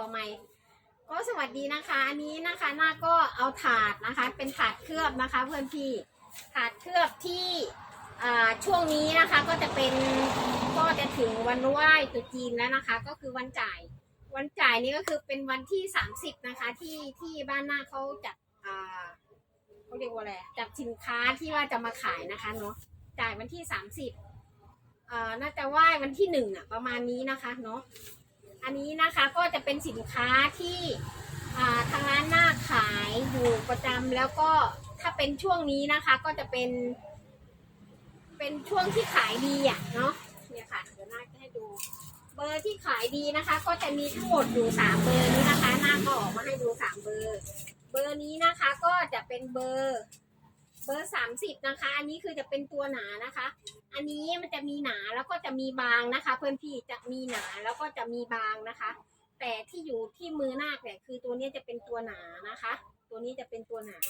อใหม่ ก็สวัสดีนะคะ อันนี้นะคะหน้าก็เอาถาดนะคะ เป็นถาดเคลือบนะคะ เพื่อนพี่ถาดเคลือบที่ช่วงนี้นะคะก็จะเป็นก็จะถึงวันไหว้ตรุษจีนแล้วนะคะ ก็คือวันจ่าย วันจ่ายนี้ก็คือเป็นวันที่ 30 นะคะ ที่ที่บ้านหน้าเขาจัดเขาเรียกว่าอะไรจัดสินค้าที่ว่าจะมาขายนะคะเนาะจ่ายวันที่ 30อ่าน่าจะไหว้วันที่หนึ่งอะประมาณนี้นะคะเนาะ อันนี้นะคะก็จะเป็นสินค้าที่ทางร้านหน้าขายอยู่ประจำแล้วก็ถ้าเป็นช่วงนี้นะคะก็จะเป็น เป็นช่วงที่ขายดีอะเนาะเนี่ยค่ะเดี๋ยวหน้าจะให้ดู เบอร์ที่ขายดีนะคะ ก็จะมีทั้งหมดอยู่สามเบอร์นี้นะคะ หน้าก็ออกมาให้ดูสามเบอร์ เบอร์นี้นะคะก็จะเป็นเบอร์ เบอร์สามสิบนะคะ อันนี้คือจะเป็นตัวหนานะคะ อันนี้มันจะมีหนาแล้วก็จะมีบางนะคะ เพื่อนพี่จะมีหนาแล้วก็จะมีบางนะคะ แต่ที่อยู่ที่มือนาคเนี่ยคือตัวนี้จะเป็นตัวหนานะคะ ตัวนี้จะเป็นตัวหนา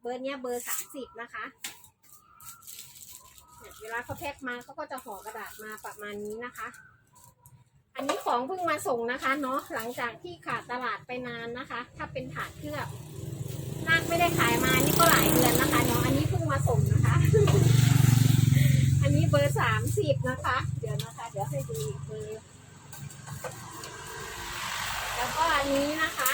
เบอร์เนี้ยเบอร์สามสิบนะคะเนี่ยเวลาเขาแพ็คมาเขาก็จะห่อกระดาษมาประมาณนี้นะคะ อันนี้ของเพิ่งมาส่งนะคะเนาะหลังจากที่ขาดตลาดไปนานนะคะ ถ้าเป็นถาดเคลือบนาคไม่ได้ขายมานี่ก็หลายเดือนนะคะ มาส่งนะคะ อันนี้เบอร์สามสิบนะคะ เดี๋ยวนะคะ เดี๋ยวให้ดูอีกเบอร์ แล้วก็อันนี้นะคะ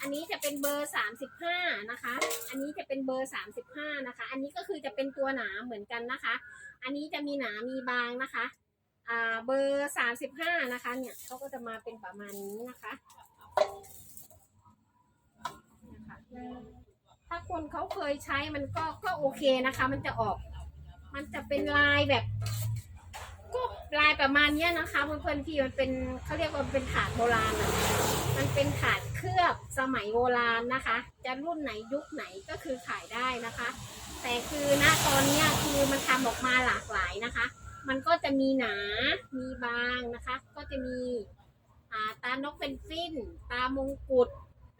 อันนี้จะเป็นเบอร์สามสิบห้านะคะ อันนี้จะเป็นเบอร์สามสิบห้านะคะ อันนี้ก็คือจะเป็นตัวหนาเหมือนกันนะคะ อันนี้จะมีหนามีบางนะคะอ่าเบอร์สามสิบห้านะคะ เนี่ยเขาก็จะมาเป็นประมาณนี้นะคะเนี่ยค่ะ ถ้าคนเขาเค ยใช้มันก็ก็โอเคนะคะ มันจะออก มันจะเป็นลายแบบก็ลายประมาณเนี้ยนะคะเพื่อนๆที่มันเป็นเขาเรียกว่าเป็นถาดโบราณอะมันเป็นถาดเคลือบสมัยโบราณนะคะ จะรุ่นไหนยุคไหนก็คือขายได้นะคะ แต่คือณตอนเนี้ยคือมันทำออกมาหลากหลายนะคะ มันก็จะมีหนา มีบางนะคะ ก็จะมีอ่าตานกเป็นฟินตามงกุฎ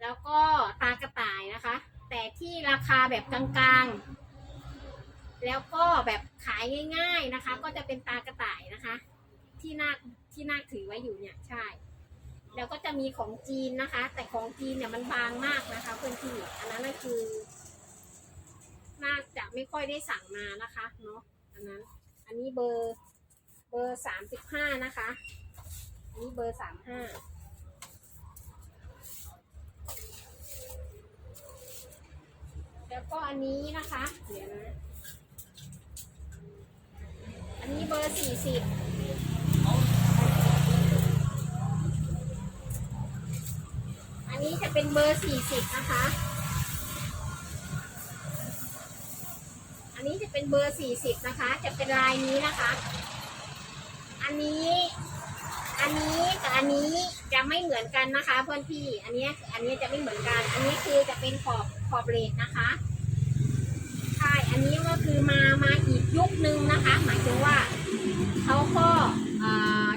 แล้วก็ตากระต่ายนะคะ แต่ที่ราคาแบบกลางๆ แล้วก็แบบขายง่าย ๆนะคะ ก็จะเป็นตากระต่ายนะคะ ที่นาคที่นาคถือไว้อยู่เนี่ยใช่ แล้วก็จะมีของจีนนะคะ แต่ของจีนเนี่ยมันบางมากนะคะ เพื่อนพี่อันนั้นก็คือน่าจะไม่ค่อยได้สั่งมานะคะเนาะอันนั้น อันนี้เบอร์เบอร์สามสิบห้านะคะ อันนี้เบอร์สามห้า แล้วก็ อันนี้นะคะ เดี๋ยวนะ อันนี้เบอร์สี่สิบอันนี้จะเป็นเบอร์สี่สิบนะคะ อันนี้จะเป็นเบอร์สี่สิบนะคะ จะเป็นลายนี้นะคะ อันนี้ อันนี้กับอันนี้จะไม่เหมือนกันนะคะเพื่อนพี่ อันนี้อันนี้จะไม่เหมือนกัน อันนี้คือจะเป็นขอบขอบเลดนะคะ อันนี้ก็คือมามาอีกยุคนึงนะคะ หมายถึงว่าเขาก็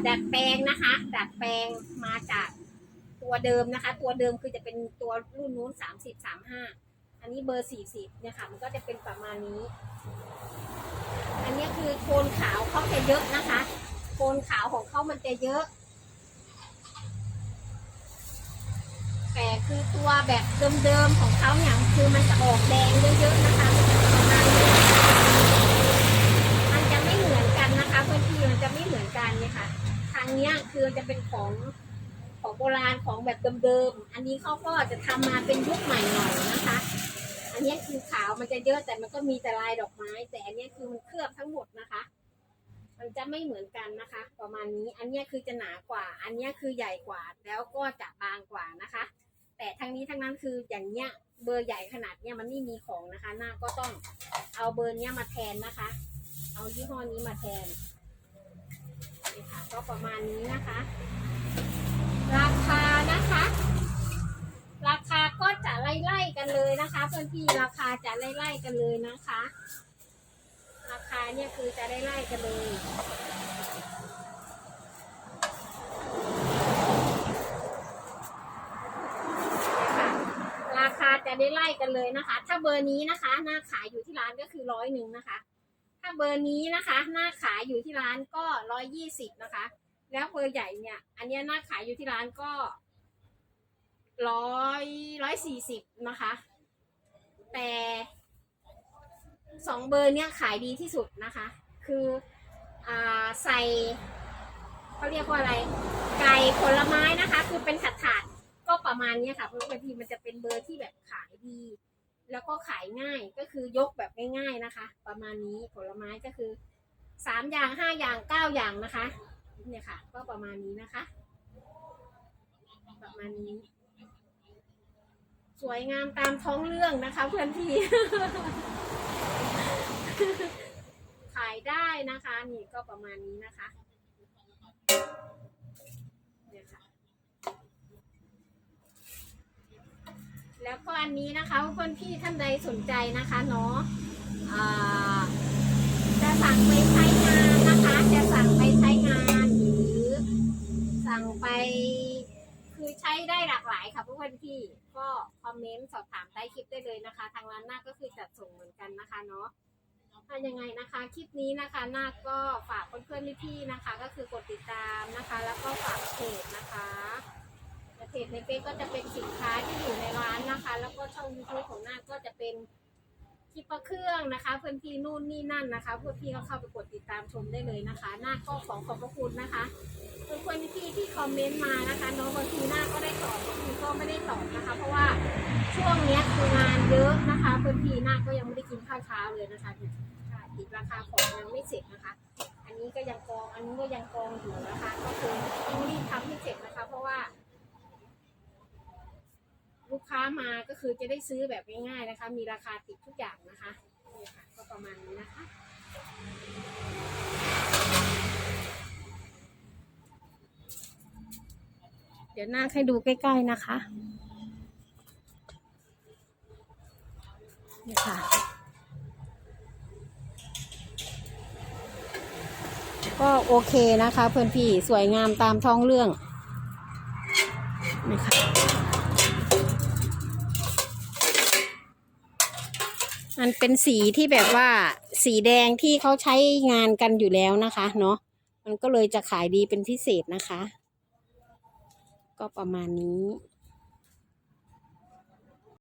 ดัดแปลงนะคะ ดัดแปลงมาจากตัวเดิมนะคะ ตัวเดิมคือจะเป็นตัวรุ่นนู้นสามสิบสามห้าอันนี้เบอร์สี่สิบเนี่ยค่ะมันก็จะเป็นประมาณนี้ อันนี้คือโทนขาวเขาจะเยอะนะคะโทนขาวของเขามันจะเยอะแต่คือตัวแบบเดิมๆของเขาเนี่ยคือมันจะออกแดงเยอะๆนะคะ มันจะไม่เหมือนกันนะคะพื่อนพี่มันจะไม่เหมือนกันเนี่ยค่ะทางเนี้ยคือจะเป็นของของโบราณของแบบเดิมๆอันนี้เขาก็จะทำมาเป็นยุคใหม่หน่อยนะคะ อันนี้คือขาวมันจะเยอะแต่มันก็มีแต่ลายดอกไม้ แต่อันนี้คือมันเคลือบทั้งหมดนะคะ มันจะไม่เหมือนกันนะคะ ประมาณนี้อันเนี้ยคือจะหนากว่า อันเนี้ยคือใหญ่กว่าแล้วก็จะบางกว่านะคะ แต่ทั้งนี้ทั้งนั้นคืออย่างเนี้ยเบอร์ใหญ่ขนาดเนี้ยมันไม่มีของนะคะ หน้าก็ต้องเอาเบอร์เนี้ยมาแทนนะคะ เอายี่ห้อนี้มาแทนนี่ค่ะก็ประมาณนี้นะคะ ราคานะคะ ราคาก็จะไล่ๆกันเลยนะคะเพื่อนพี่ราคาจะไล่ๆกันเลยนะคะ ราคาเนี่ยคือจะได้ไล่กันเลยค่ะราคาจะ ได้ไล่กันเลยนะคะ ถ้าเบอร์นี้นะคะ หน้าขายอยู่ที่ร้านก็คือร้อยหนึ่งนะคะ ถ้าเบอร์นี้นะคะ หน้าขายอยู่ที่ร้านก็ร้อยยี่สิบนะคะ แล้วเบอร์ใหญ่เนี่ย อันนี้ยน่าขายอยู่ที่ร้านก็ร้อยร้อยสี่สิบนะคะ แต่สองเบอร์เนี่ยขายดีที่สุดนะคะ คืออ่าใส่เขาเรียกว่าอะไร ไก่ผลไม้นะคะ คือเป็นถาดถาด ประมาณนี้ค่ะเพราะบางทีมันจะเป็นเบอร์ที่แบบขายดี แล้วก็ขายง่ายก็คือยกแบบง่ายๆนะคะ ประมาณนี้ผลไม้ก็คือสามอย่างห้าอย่างเก้าอย่างนะคะเนี่ยค่ะ ก็ประมาณนี้นะคะ ประมาณนี้ สวยงามตามท้องเรื่องนะคะ เพื่อนพี่ขายได้นะคะ นี่ก็ประมาณนี้นะคะเนี่ยค่ะ แล้วก็อันนี้นะคะเพื่อนพี่ท่านใดสนใจนะคะเนาะจะสั่งไปใช้งานนะคะ จะสั่งไปใช้งานหรือสั่งไปคือใช้ได้หลากหลายค่ะเพื่อนพี่ก็คอมเมนต์สอบถามใต้คลิปได้เลยนะคะ ทางร้านหน้าก็คือจัดส่งเหมือนกันนะคะเนาะถ้ายังไงนะคะคลิปนี้นะคะหน้าก็ฝากเพื่อนๆพี่ๆนะคะ ก็คือกดติดตามนะคะ แล้วก็ฝากเพจนะคะ เพจในเฟซก็จะเป็นสินค้าที่อยู่ในร้านนะคะ แล้วก็ช่องยูทูบของหน้าก็จะเป็นคลิปเครื่องนะคะเพื่อนพี่นู่นนี่นั่นนะคะเพื่อนพี่ก็เข้าไปกดติดตามชมได้เลยนะคะ หน้าก็ขอขอบพระคุณนะคะเพื่อนๆพี่ที่คอมเมนต์มานะคะน้องบางทีหน้าก็ได้ตอบบางทีก็ไม่ได้ตอบนะคะ เพราะว่าช่วงนี้คืองานเยอะนะคะเพื่อนพี่หน้าก็ยังไม่ได้กินข้าวเช้าเลยนะคะค่ะติดราคาของยังไม่เสร็จนะคะ อันนี้ก็ยังกองอันนี้ก็ยังกองอยู่นะคะ ก็คือต้องรีบทำให้เสร็จนะคะ เพราะว่า ลูกค้ามาก็คือจะได้ซื้อแบบง่ายๆนะคะ มีราคาติดทุกอย่างนะคะนี่ค่ะก็ประมาณนี้นะคะเดี๋ยวหน้าให้ดูใกล้ๆนะคะนี่ค่ะ ก็โอเคนะคะเพื่อนพี่สวยงามตามท้องเรื่อง มันเป็นสีที่แบบว่าสีแดงที่เขาใช้งานกันอยู่แล้วนะคะ เนาะมันก็เลยจะขายดีเป็นพิเศษนะคะ ก็ประมาณนี้